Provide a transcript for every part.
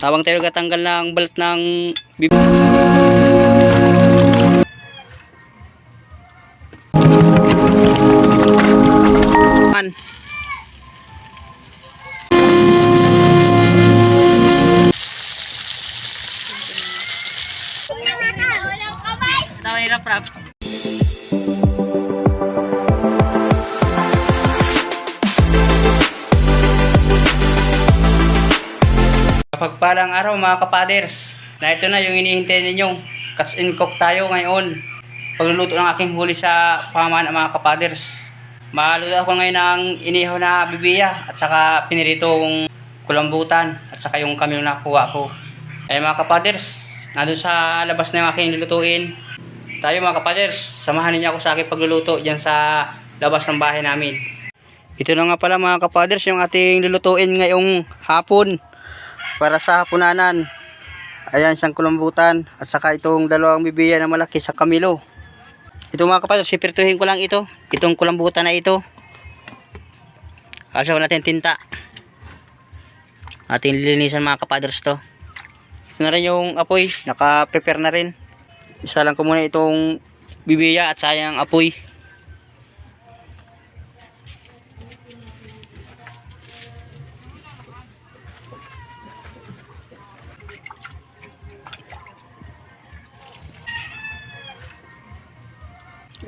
Tawang tayo gatanggal ng balat ng. Man. Tawa nila, prab. Pagpalang araw mga kapaders, na ito na yung inihintay ninyong cuts and cook tayo ngayon. Pagluluto ng aking huli sa pamamaan ng mga kapaders. Maluto ako ngayon ng inihaw na bibiya at saka piniritong kulambutan at saka yung kami na nakuha ko. Eh mga kapaders, nandun sa labas na yung aking lulutuin. Tayo mga kapaders, samahan niyo ako sa aking pagluluto dyan sa labas ng bahay namin. Ito na nga pala mga kapaders yung ating lulutuin ngayong hapon para sa hapunanan. Ayan siyang kulambutan at saka itong dalawang bibiya na malaki sa kamilo. Ito mga kapatid, sipirtuhin ko lang ito. Itong kulambutan na ito. Asa ko natin tinta. Ating lilinisan mga kapaders to. Ito na rin yung apoy. Naka-prepare na rin. Isa lang ko muna itong bibiya at sayang apoy.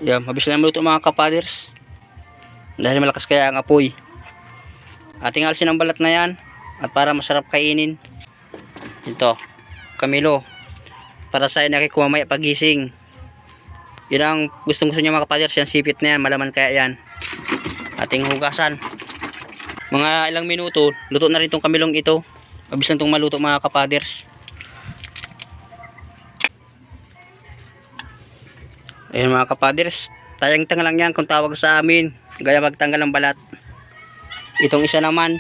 Yan, mabilis lang maluto mga kapaders. Dahil malakas kaya ang apoy. Ating alsin ang balat na yan. At para masarap kainin. Ito, Camilo. Para sa nakikuha may pagising. Yun ang gustong gusto niya mga kapaders. Yan sipit na yan, malaman kaya yan. Ating hugasan. Mga ilang minuto, luto na rin itong kamilong ito. Mabilis lang itong maluto mga kapaders. Ayun mga kapaders, tayang tanga lang yan kung tawag sa amin. Gaya magtanggal ng balat. Itong isa naman.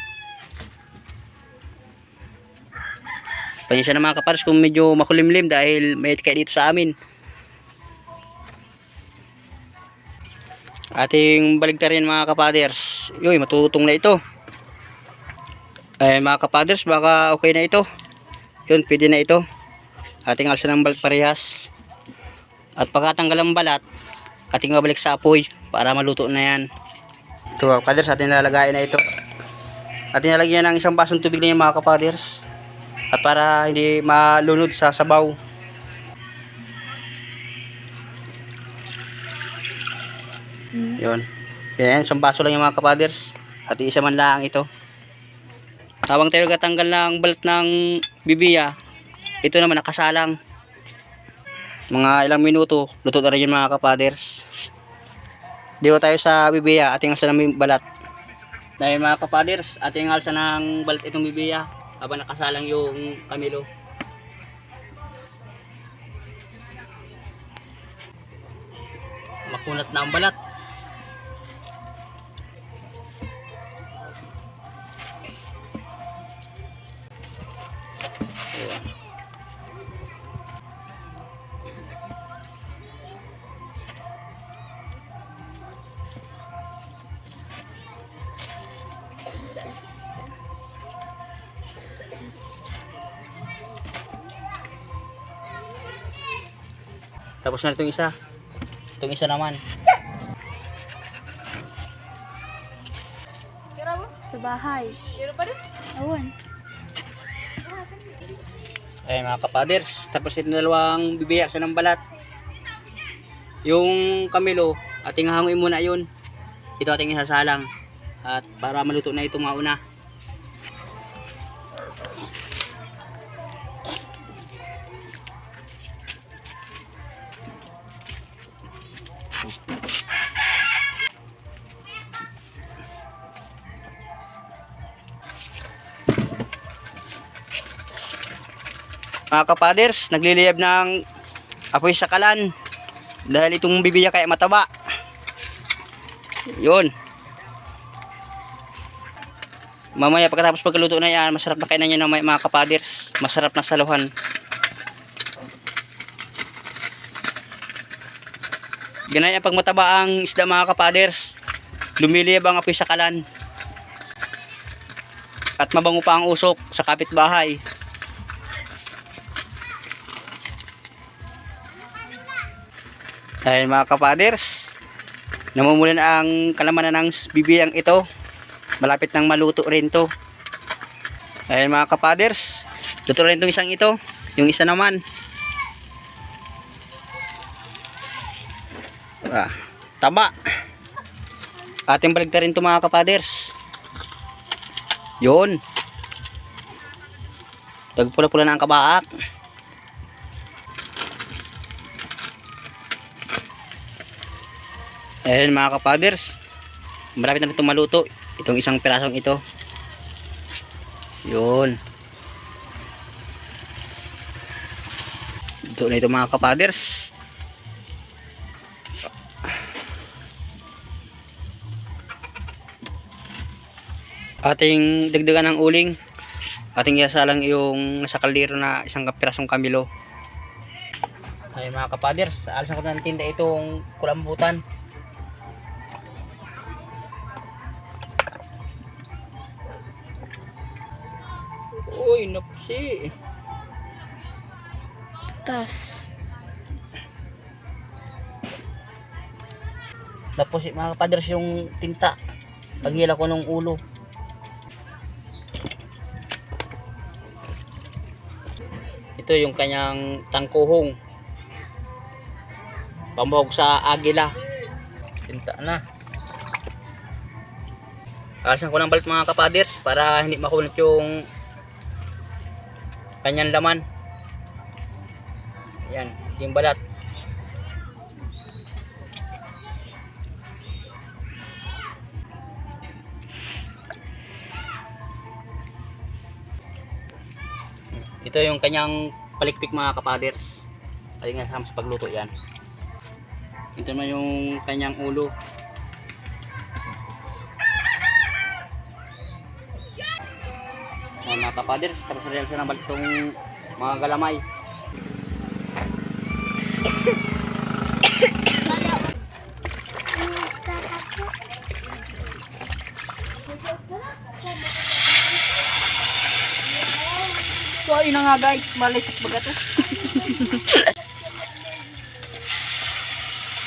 Pansya na mga kapaders kung medyo makulimlim dahil may kaya dito sa amin. Ating baligtarin mga kapaders. Yoy, matutong na ito. Ay mga kapaders, baka okay na ito. Yun, pwede na ito. Ating alsa ng balat parehas. At pagkatanggal ang balat, ating mabalik sa apoy para maluto na yan. Ito mga kapaders, ating lalagayin na ito. Ating lalagyan ng isang basong tubig na yan mga kapaders. At para hindi malunod sa sabaw. Yun. Yan, isang baso lang yung mga kapaders. At isa man lang ito. Tawang tayo gatanggal ng balat ng bibiya. Ito naman nakasalang mga ilang minuto luto na rin yun mga kapaders. Dito tayo sa bibiya ating alsa ng balat. Dahil mga kapaders ating alsa ng balat itong bibiya habang nakasalang yung kamilo. Makunat na ang balat Tapos na itong isa. Itong isa naman. Tira mo? Sa bahay. Tira pa rin? Awan. Ay mga kapaders, tapos itong dalawang bibiyak sa ng balat. Yung kamilo, ating hanguin muna yun. Ito ating isasalang. At para maluto na itong mauna. Mga kapaders, nagliliyab ng apoy sa kalan. Dahil itong bibiya kaya mataba. Yun mamaya pagkatapos pagluto na yan masarap na kainan nyo na mga kapaders. Masarap na saluhan. Ganaya pag mataba ang isda mga kapaders lumiliyab ang apoy sa kalan. At mabango pa ang usok sa kapitbahay. Ayan mga kapaders, namumulan ang kalamanan ng bibiyang ito. Malapit nang maluto rin to. Dahil mga kapaders, luto rin itong isang ito. Yung isa naman. Ah, taba. Ating balik rin to mga kapaders. Yun. Tagpula-pula na ang kabaak. Ayan mga kapaders. Malapit na ito maluto. Itong isang pirasong ito. Yun. Ito na ito mga kapaders. Ating dagdagan ng uling. Ating iasalang yung nasa kaldero na isang pirasong kamilo. Ay mga kapaders, alisan ko na tinda itong kulambutan. Uy, napsi. Tas. Tapos mga kapaders yung tinta. Paghila ko ng ulo. Ito yung kanyang tangkuhong. Pambuhog sa agila. Tinta na. Alisan ko ng balit mga kapaders para hindi makunat yung kanyang laman. Yan, yung balat. Ito yung kanyang palikpik mga kapaders. Ay nga sa pagluto yan. Ito na yung kanyang ulo. Yan mga kapaders, tapos na rin siya ng balik itong mga galamay. So, yun na nga guys. Malisik baga to.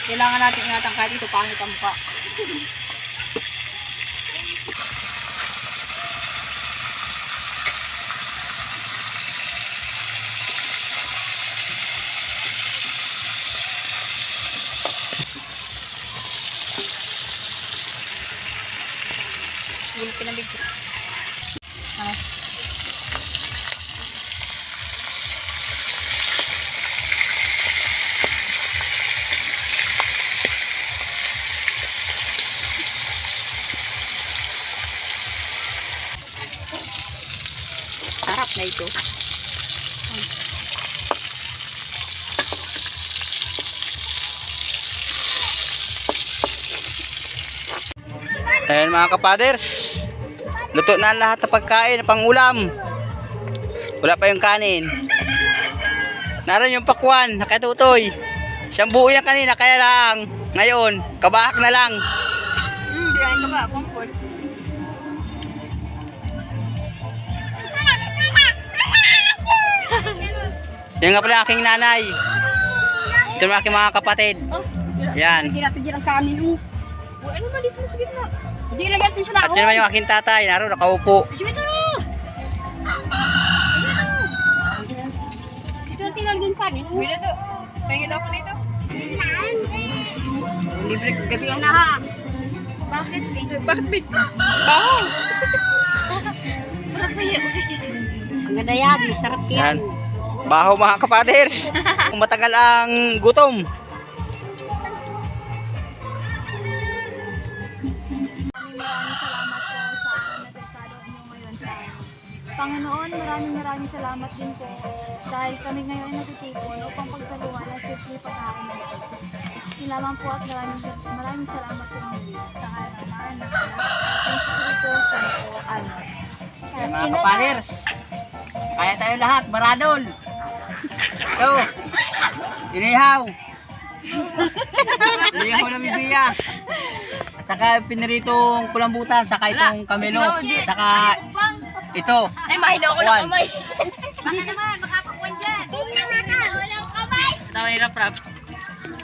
Kailangan natin ingatan kahit ito pangit ang mukha. Gulit ka ng bigyan. Ano? Sarap na ito. Ayan mga kapaders. Luto na lahat ng pagkain, pang ulam. Wala pa yung kanin. Naroon yung pakwan, nakatutoy. Siyang buo yan kanina, kaya lang. Ngayon, kabahak na lang. Hmm, di ka ba? Yan nga pala aking nanay. Ito ang aking mga kapatid. Oh, Yan. Hindi natin dyan ang kanin. Oh. Oh, ano ba dito sa gitna? Hindi lagyan natin sa At laon. yan naman yung aking tatay. Naroon, nakaupo. Sige ito no! Ito ang tinalagyan yung kanin. Uy na to. Pahingin ako dito. Libre gabi na ha. Bakit? Bakit bit? Baho! Ang ganda yan. Sarap Yan. yan. Baho mga kapaders. Kung matagal ang gutom. Maraming salamat po sa nagkakalo niyo ngayon sa amin. Panginoon, maraming maraming salamat din po dahil kami ngayon ay natutipon upang pagsaluhan ang simple pagkain ng ito. Nilaman po at maraming, maraming salamat po sa halaman ng Espiritu Santo. Yan mga kapaders. Kaya tayo lahat, baradol. Ito. Inihaw. Inihaw na bibiya. At saka piniritong kulambutan, saka itong kamelo, saka ito. Ay, mahina ako ng kamay. Baka naman, makapagwan dyan. Walang kamay. Tawa ni Rap Rap.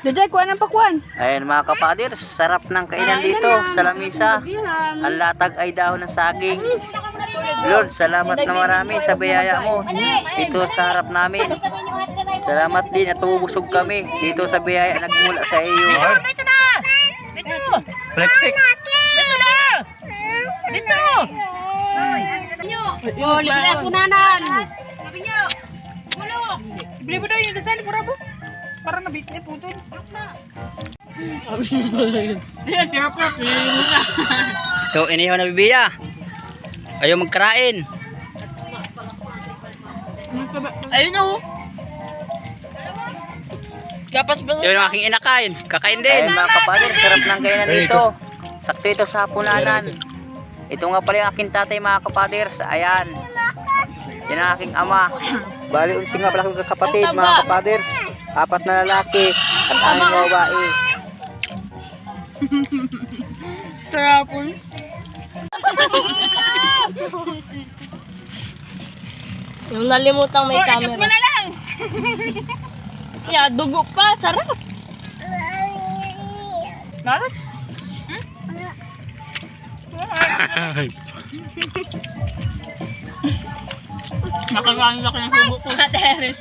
Dajay, kuha ng pakwan. Ayan mga kapaders, sarap ng kainan dito sa lamisa. Ang latag ay dahon ng saging. Lord, salamat na marami sa biyaya mo dito sa harap namin. Salamat din at bubusog kami dito sa biyaya na nagmula sa iyo. Dito na! Dito! Plastic. Dito na! Dito! Oh, libre ako nanan. Sabi niyo! Bulok! Bili mo daw yung dasal, mura po. Para nabit niya po doon. Ito, inihaw na bibiya. Ayaw magkarain. Ayun o. Kapas ba? Yun ang aking inakain. Kakain din. Ayan mga kapaders, sarap ng kainan dito. Sakto ito sa hapunanan. Ito nga pala yung aking tatay mga kapaders. Ayan. Yan ang aking ama. Bali, unsi nga pala akong kapatid mga kapaders. Apat na lalaki at aning mga babae. Trapon. Yung nalimutang may camera. mo na lang. Yeah, dugo pa. Sarap. Naras? Nakakain ako ng subo ko. Teres.